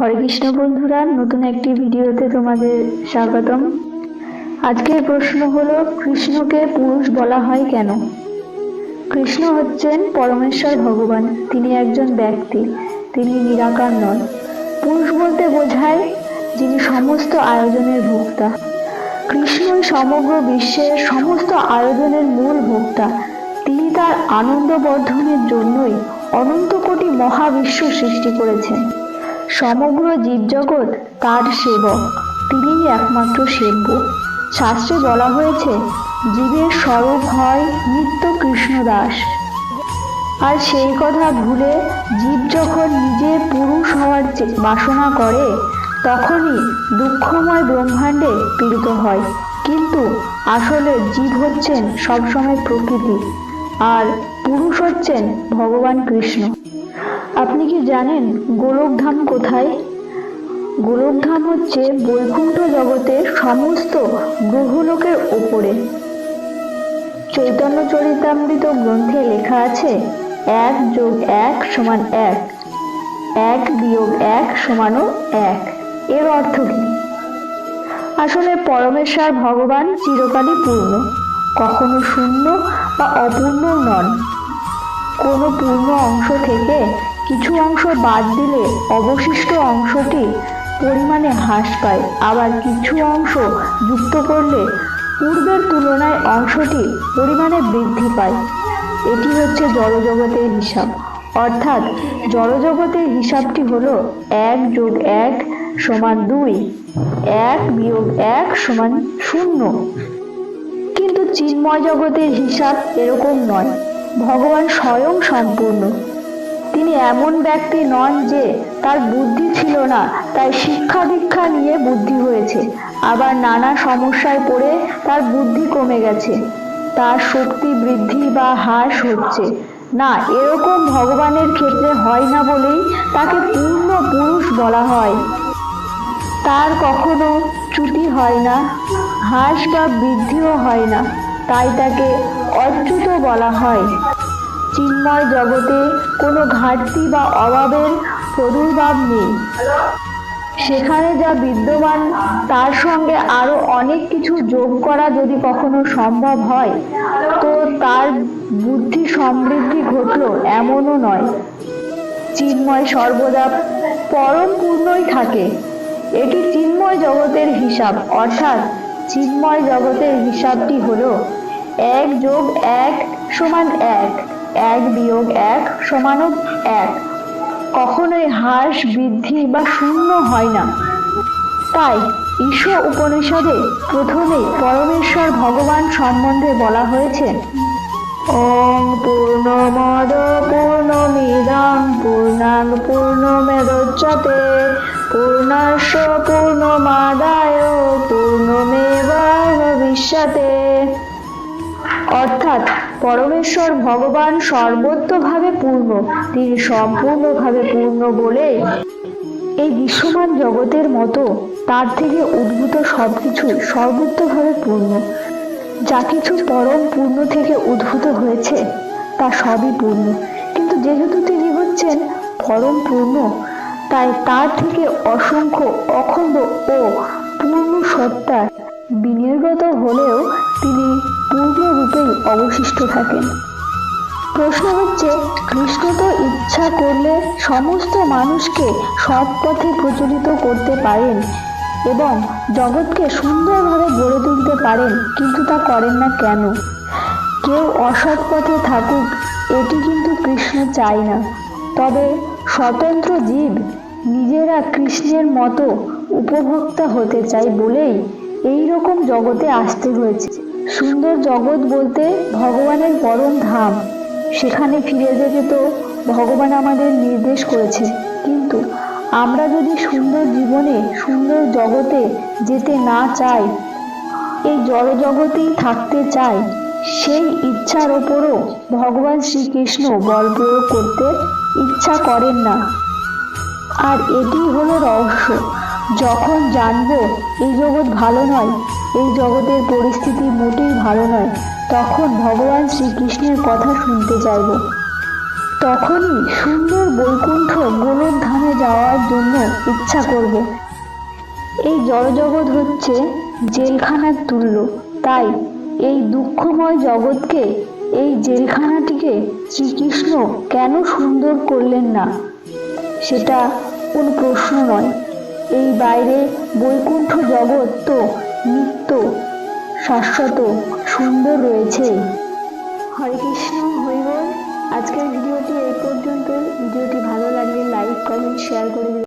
হরে কৃষ্ণ বন্ধুরা, নতুন একটি ভিডিওতে তোমাদের স্বাগতম। আজকের প্রশ্ন হলো, কৃষ্ণকে পুরুষ বলা হয় কেন? কৃষ্ণ হচ্ছেন পরমেশ্বর ভগবান, তিনি একজন ব্যক্তি, তিনি নিরাকার নন। পুরুষ বলতে বোঝায় যিনি সমস্ত আয়োজনের ভোক্তা। কৃষ্ণই সমগ্র বিশ্বের সমস্ত আয়োজনের মূল ভোক্তা। তিনি তার আনন্দ বর্ধনের জন্যই অনন্ত কোটি মহাবিশ্ব সৃষ্টি করেছেন। সমগ্র জীবজগৎ তার সেবক। তিনিই একমাত্র সেব্য। শাস্ত্রে বলা হয়েছে, জীবের স্বরূপ হয় নিত্য কৃষ্ণদাস আর সেই কথা ভুলে জীব যখন নিজে পুরুষ হওয়ার বাসনা করে, তখনই দুঃখময় ব্রহ্মাণ্ডে পীড়িত হয়। কিন্তু আসলে জীব হচ্ছেন সবসময় প্রকৃতি, আর পুরুষ হচ্ছেন ভগবান কৃষ্ণ। আপনি কি জানেন গোলকধাম কোথায়? গোলকধাম হচ্ছে বৈকুণ্ঠ জগতের সমস্ত গ্রহলোকের ওপরে। চৈতন্য চরিতামৃত গ্রন্থে লেখা আছে, এক যোগ এক সমান এক এক বিয়োগ এক সমানও এক। এর অর্থ কি? আসলে পরমেশ্বর ভগবান চিরকালই পূর্ণ, কখনো শূন্য বা অপূর্ণ নন। কোনো পূর্ণ অংশ থেকে কিছু অংশ বাদ দিলে অবশিষ্ট অংশটি পরিমাণে হ্রাস পায়। আবার কিছু অংশ যুক্ত করলে পূর্বের তুলনায় অংশটি পরিমাণে বৃদ্ধি পায়। এটি হচ্ছে জড়জগতের হিসাব। অর্থাৎ জড়জগতের হিসাবটি হলো এক যোগ এক সমান দুই, এক বিয়োগ এক সমান শূন্য। কিন্তু চিন্ময় জগতের হিসাব এরকম নয়। ভগবান স্বয়ং সম্পূর্ণ। তিনি এমন ব্যক্তি নন যে তার বুদ্ধি ছিল না, তাই শিক্ষা দীক্ষা নিয়ে বুদ্ধি হয়েছে। আবার নানা সমস্যায় পড়ে তার বুদ্ধি কমে গেছে। তার শক্তি বৃদ্ধি বা হ্রাস হচ্ছে। না, এরকম ভগবানের ক্ষেত্রে হয় না বলেই তাকে পূর্ণ পুরুষ বলা হয়। তার কখনো চ্যুতি হয় না, হ্রাস বা বৃদ্ধিও হয় না, তাই তাকে অচ্যুত বলা হয়। চিন্ময় জগতে কোনো ঘাটতি বা অভাবের প্রাদুর্ভাব নেই। সেখানে যা বিদ্যমান, তার সঙ্গে আরও অনেক কিছু যোগ করা যদি কখনো সম্ভব হয়, তো তার বুদ্ধি সমৃদ্ধি ঘটলো এমনও নয়। চিন্ময় সর্বদা পরম পূর্ণই থাকে। এটি চিন্ময় জগতের হিসাব, অর্থাৎ চিন্ময় জগতের হিসাবটি হলো এক যোগ এক সমান এক। এক বিয়োগ এক সমানও এক। কখনোই হ্রাস, বৃদ্ধি বা শূন্য হয় না। তাই ঈশ্বর উপনিষদে প্রথমে পরমেশ্বর ভগবান সম্বন্ধে বলা হয়েছে, ওম পূর্ণমদ পূর্ণমিদং পূর্ণাং পূর্ণমেদচ্যতে পূর্ণস্য পূর্ণমাদায় পূর্ণমেবাবশিষ্যতে অর্থাৎ পরমেশ্বর ভগবান সর্বত্রভাবে পূর্ণ, তিনি সম্পূর্ণভাবে পূর্ণ বলে এই দৃশ্যমান জগতের মতো তার থেকে উদ্ভূত সবকিছু সর্বত্রভাবে পূর্ণ। যা কিছু পরম পূর্ণ থেকে উদ্ভূত হয়েছে, তা সবই পূর্ণ। কিন্তু যেহেতু তিনি হচ্ছেন পরম পূর্ণ, তাই তার থেকে অসংখ্য অখণ্ড ও পূর্ণ সত্তার বিনির্গত হলেও তিনি পূর্ণরূপেই অবশিষ্ট থাকেন। প্রশ্ন হচ্ছে, কৃষ্ণ তো ইচ্ছা করলে সমস্ত মানুষকে সৎ পথে প্রচলিত করতে পারেন এবং জগৎকে সুন্দরভাবে গড়ে তুলতে পারেন, কিন্তু তা করেন না কেন? কেউ অসৎ পথে থাকুক, এটি কিন্তু কৃষ্ণ চায় না। তবে স্বতন্ত্র জীব নিজেরা কৃষ্ণের মতো উপভোক্তা হতে চায় বলেই এই রকম জগতে আসতে হয়েছে। সুন্দর জগৎ বলতে ভগবানের পরম ধাম। সেখানে ফিরে যেতে তো ভগবান আমাদের নির্দেশ করেছে কিন্তু আমরা যদি সুন্দর জীবনে, সুন্দর জগতে যেতে না চাই, এই জড় জগতেই থাকতে চাই, সেই ইচ্ছার ওপরও ভগবান শ্রীকৃষ্ণ বল প্রয়োগ করতে ইচ্ছা করেন না। আর এটি হলো রহস্য। যখন জানব এই জগৎ ভালো নয়, এই জগতের পরিস্থিতি মোটেই ভালো নয়, তখন ভগবান শ্রীকৃষ্ণের কথা শুনতে চাইব। তখনই সুন্দর বৈকুণ্ঠ গোলক ধামে যাওয়ার জন্য ইচ্ছা করব। এই জড়জগৎ হচ্ছে জেলখানার তুল্য, তাই এই দুঃখময় জগৎকে, এই জেলখানাটিকে শ্রীকৃষ্ণ কেন সুন্দর করলেন না? সেটা কোনো প্রশ্ন নয় এই বাইরে বৈকুণ্ঠ জগৎ তো নিত্য, শাশ্বত, সুন্দর রয়েছে। হরে কৃষ্ণ হরিবল আজকের ভিডিওটি এই পর্যন্ত ভিডিওটি ভালো লাগলে লাইক কমেন্ট শেয়ার করে